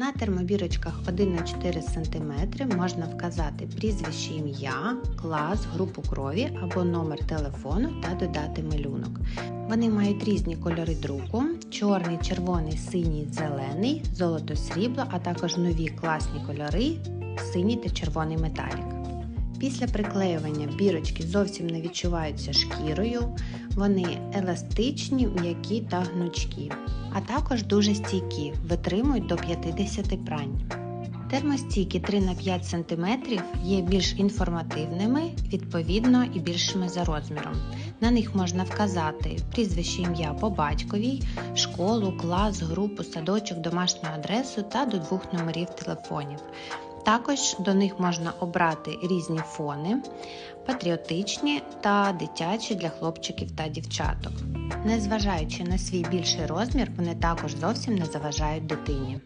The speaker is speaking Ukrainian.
На термобірочках 1 на 4 см можна вказати прізвище ім'я, клас, групу крові або номер телефону та додати малюнок. Вони мають різні кольори друку: чорний, червоний, синій, зелений, золото, срібло, а також нові класні кольори синій та червоний металік. Після приклеювання бірочки зовсім не відчуваються шкірою, вони еластичні, м'які та гнучкі, а також дуже стійкі, витримують до 50 прань. Термостійки 3 на 5 см є більш інформативними, відповідно і більшими за розміром. На них можна вказати прізвище ім'я по батьковій, школу, клас, групу, садочок, домашню адресу та до двох номерів телефонів. Також до них можна обрати різні фони, патріотичні та дитячі для хлопчиків та дівчаток. Незважаючи на свій більший розмір, вони також зовсім не заважають дитині.